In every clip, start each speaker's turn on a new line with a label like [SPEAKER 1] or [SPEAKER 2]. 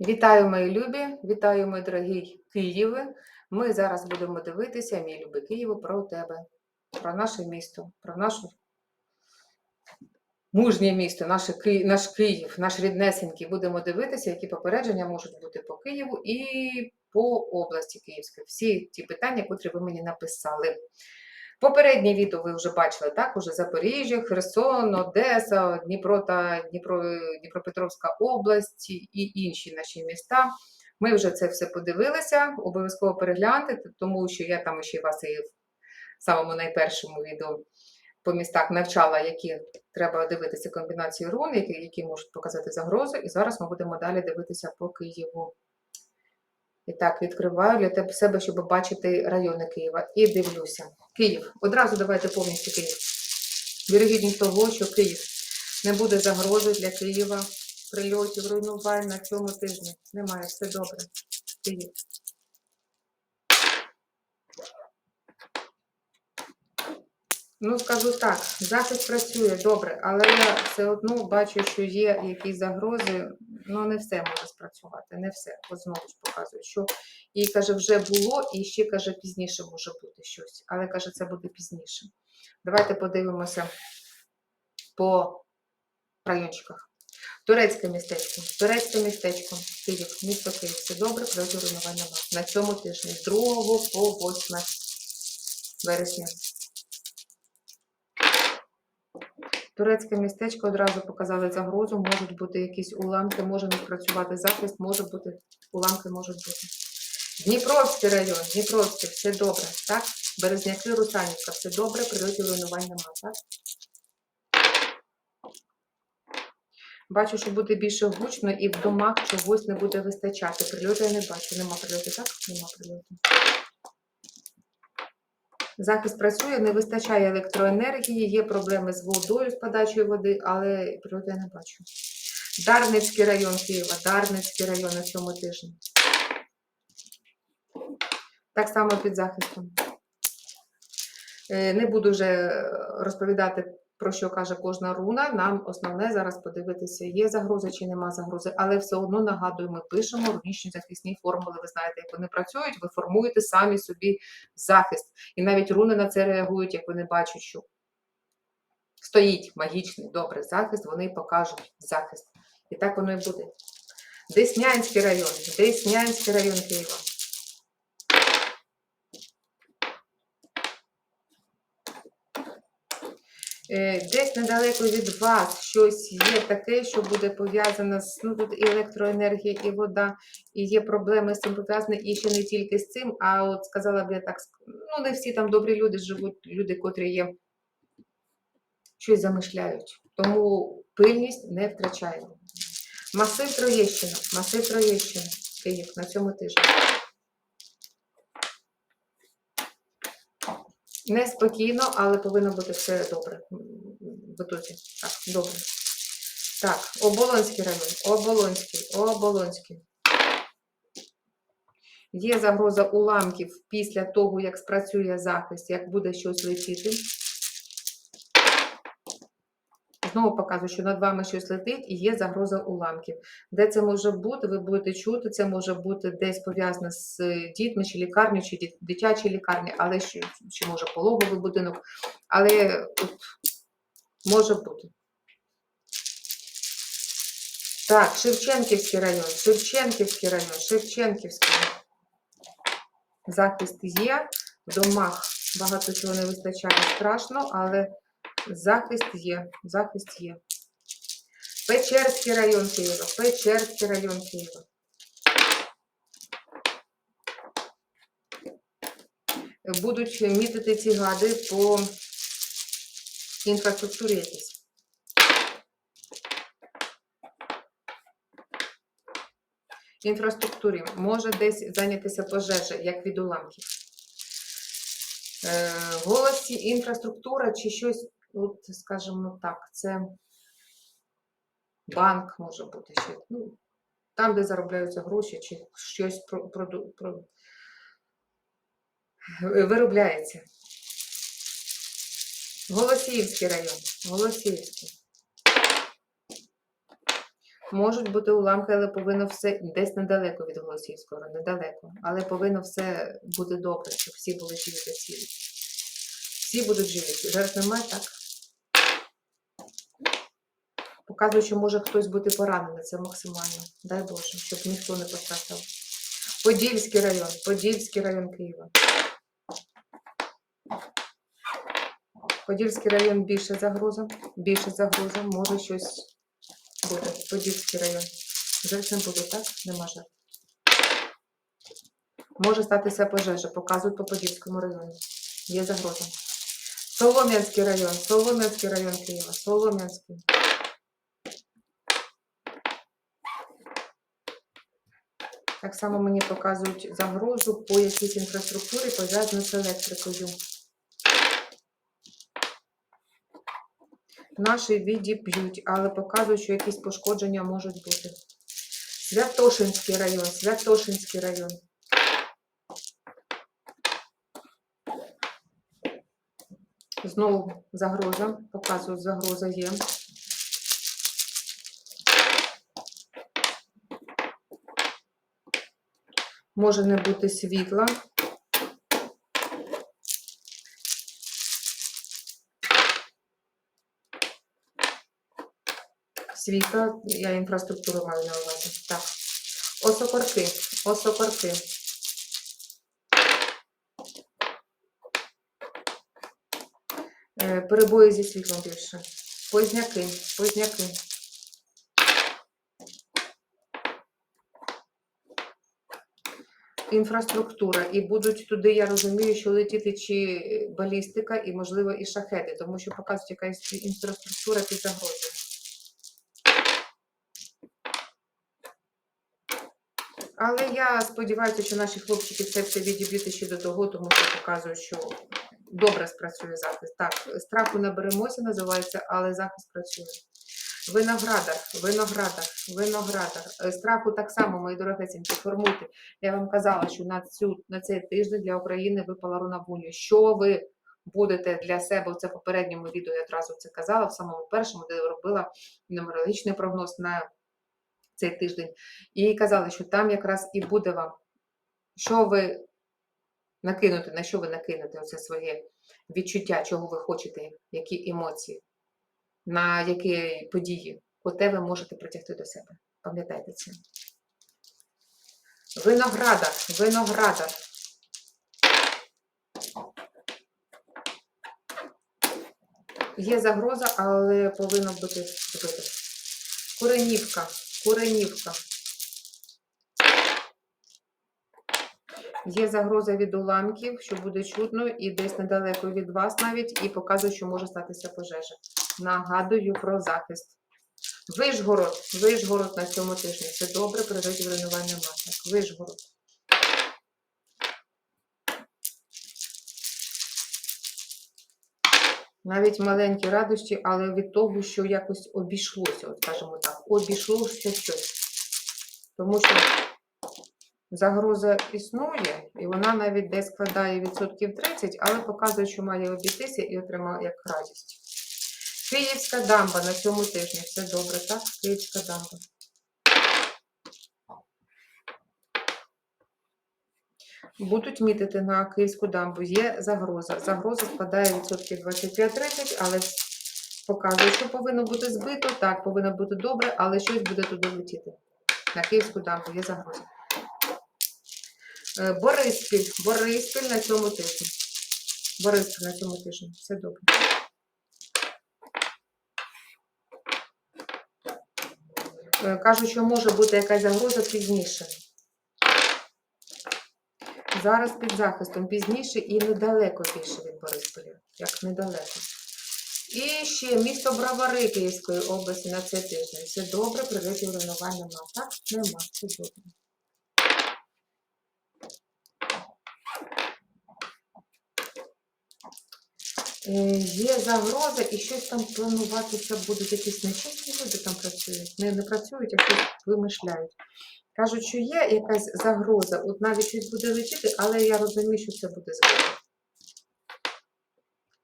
[SPEAKER 1] Вітаю, мої любі! Вітаю, мої дорогі Києви! Ми зараз будемо дивитися, мій любий Києву, про тебе, про наше місто, про наше мужнє місто, наше, Ки- наш Київ, наш ріднесенький. Будемо дивитися, які попередження можуть бути по Києву і по області Київській. Всі ті питання, котрі ви мені написали. Попереднє відео ви вже бачили, так? Уже Запоріжжя, Херсон, Одеса, Дніпро та Дніпро, Дніпропетровська область і інші наші міста. Ми вже це все подивилися, обов'язково перегляньте, тому що я там ще вас і в самому найпершому відео по містах навчала, які треба дивитися комбінації рун, які, які можуть показати загрозу. І зараз ми будемо далі дивитися по Києву. І так, відкриваю для тебе себе, щоб бачити райони Києва. І дивлюся. Київ. Одразу давайте повністю Київ. Вірогідність того, що Київ не буде загрози для Києва, прильотів, руйнувань на цьому тижні. Немає, все добре. Київ. Ну, скажу так, захист працює добре, але я все одно бачу, що є якісь загрози. Ну, не все може спрацювати, не все. От знову ж показую, що і каже, вже було, і ще каже, пізніше може бути щось. Але каже, це буде пізніше. Давайте подивимося по райончиках. Турецьке містечко. Турецьке містечко. Київ, місто Київ. Все добре, руйнування мав. На цьому тижні з 2 по 8 вересня. Турецьке містечко одразу показали загрозу, можуть бути якісь уламки, може не спрацювати захист, може бути, уламки можуть бути. Дніпровський район, Дніпровський, все добре, так? Березняки, Русанівка, все добре, прильотів руйнувань нема, так? Бачу, що буде більше гучно і в домах чогось не буде вистачати. Прильоти я не бачу. Нема прильоту, так? Нема прильоту. Захист працює, не вистачає електроенергії, є проблеми з водою, з подачею води, але природи я не бачу. Дарницький район Києва, Дарницький район на цьому тижні. Так само під захистом. Е, Не буду вже розповідати, про що каже кожна руна. Нам основне зараз подивитися, є загроза чи нема загрози, але все одно нагадую, ми пишемо рунічні захисні формули. Ви знаєте, як вони працюють, ви формуєте самі собі захист. І навіть руни на це реагують, як вони бачать, що стоїть магічний добрий захист, вони покажуть захист. І так воно і буде. Деснянський район, Деснянський район Києва. Десь недалеко від вас щось є таке, що буде пов'язане з ну тут і електроенергія, і вода, і є проблеми з цим пов'язані, і ще не тільки з цим, а от сказала б я так, ну не всі там добрі люди живуть, люди, котрі є, щось замишляють. Тому пильність не втрачаємо. Масив Троєщина, масив Троєщина, Київ на цьому тижні. Неспокійно, але повинно бути все добре. м, Так, добре. Так, Оболонський район. Оболонський, Оболонський. Є загроза уламків після того, як спрацює захист, як буде щось летіти. Знову показую, що над вами щось летить і є загроза уламків. Де це може бути, ви будете чути, це може бути десь пов'язане з дітьми, чи лікарню, чи дит- дитячі лікарні, але ще, чи може пологовий будинок. Але от, може бути. Так, Шевченківський район, Шевченківський район, Шевченківський. Захист є. В домах багато чого не вистачає страшно, але захист є. Захист є. Печерський район Києва, Печерський район Києва. Будуть мітити ці гади по інфраструктурі якісь. Інфраструктурі може десь зайнятися пожежа, як від уламків. Е, голосі інфраструктура чи щось, от, скажімо так, це банк може бути ще. Ну, там, де заробляються гроші, чи щось про, про, е, виробляється. Голосіївський район. Голосіївський. Можуть бути уламки, але повинно все десь недалеко від Голосіївського, недалеко. Але повинно все бути добре, щоб всі були живі та цілі. Всі будуть живі. Зараз немає так. Показує, що може хтось бути поранений, це максимально. Дай Боже, щоб ніхто не постраждав. Подільський район, Подільський район Києва. Подільський район більше загроза, більше загроза, може щось бути. Подільський район. Жертв не буде, так? Нема жертв. Може статися пожежа, показують по Подільському району. Є загроза. Солом'янський район, Солом'янський район Києва, Солом'янський. Так само мені показують загрозу по якійсь інфраструктурі, пов'язану з електрикою. Наші відіб'ють, але показують, що якісь пошкодження можуть бути. Святошинський район, Святошинський район. Знову загроза. Показують, загроза є. Може не бути світла. Світла, я інфраструктуру маю на увазі. Так. Осокорки, осокорки. Е, Перебої зі світлом більше. Позняки, позняки. Інфраструктура. І будуть туди, я розумію, що летіти чи балістика, і, можливо, і шахеди, тому що показують якась інфраструктура під загрозою. Але я сподіваюся, що наші хлопчики це все відіб'ють ще до того, тому що показують, що добре спрацює захист. Так, страху не беремося, називається, але захист працює. Виноградар, виноградар, виноградар. Е, Страху так само, мої дорогесенькі, формуйте. Я вам казала, що на, цю, на цей тиждень для України випала руна Буні. Що ви будете для себе, це в попередньому відео я одразу це казала, в самому першому, де робила нумерологічний прогноз на цей тиждень. І казали, що там якраз і буде вам, що ви накинути, на що ви накинете оце своє відчуття, чого ви хочете, які емоції, на які події, оте ви можете притягти до себе. Пам'ятайте це. Виноградар, виноградар. Є загроза, але повинно бути збито. Куренівка, Куренівка. Є загроза від уламків, що буде чутно, і десь недалеко від вас навіть, і показує, що може статися пожежа. Нагадую про захист. Вишгород, Вишгород на цьому тижні. Це добре, природні руйнування масок. Вишгород. Навіть маленькі радощі, але від того, що якось обійшлося, от скажімо так, обійшлося щось. Тому що загроза існує, і вона навіть десь складає відсотків 30, але показує, що має обійтися і отримав як радість. Київська дамба на цьому тижні. Все добре, так? Київська дамба. Будуть мітити на Київську дамбу. Є загроза. Загроза складає відсотків 25-30, але показує, що повинно бути збито. Так, повинно бути добре, але щось буде туди летіти. На Київську дамбу є загроза. Е, Бориспіль. Бориспіль на цьому тижні. Бориспіль на цьому тижні. Все добре. Кажуть, що може бути якась загроза пізніше. Зараз під захистом пізніше і недалеко більше від Борисполя, як недалеко. І ще місто Бравари Київської області на цей тиждень. Все добре, прилетів руйнування нема. Так, нема, все добре. Є загроза і щось там плануватися будуть якісь нечесні люди там працюють. Не, не працюють, а щось вимишляють. Кажуть, що є якась загроза, от навіть щось буде летіти, але я розумію, що це буде збито.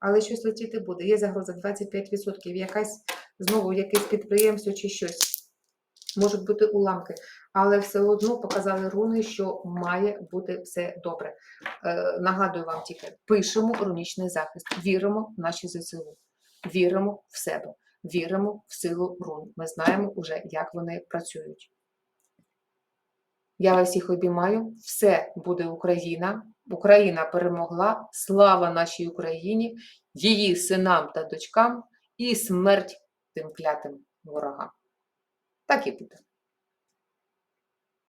[SPEAKER 1] Але щось летіти буде. Є загроза 25%. Якась знову якесь підприємство чи щось. Можуть бути уламки, але все одно показали руни, що має бути все добре. Е, нагадую вам тільки: пишемо рунічний захист, віримо в наші ЗСУ, віримо в себе, віримо в силу рун. Ми знаємо вже, як вони працюють. Я вас всіх обіймаю. Все буде Україна. Україна перемогла. Слава нашій Україні, її синам та дочкам і смерть тим клятим ворогам. Так і буде.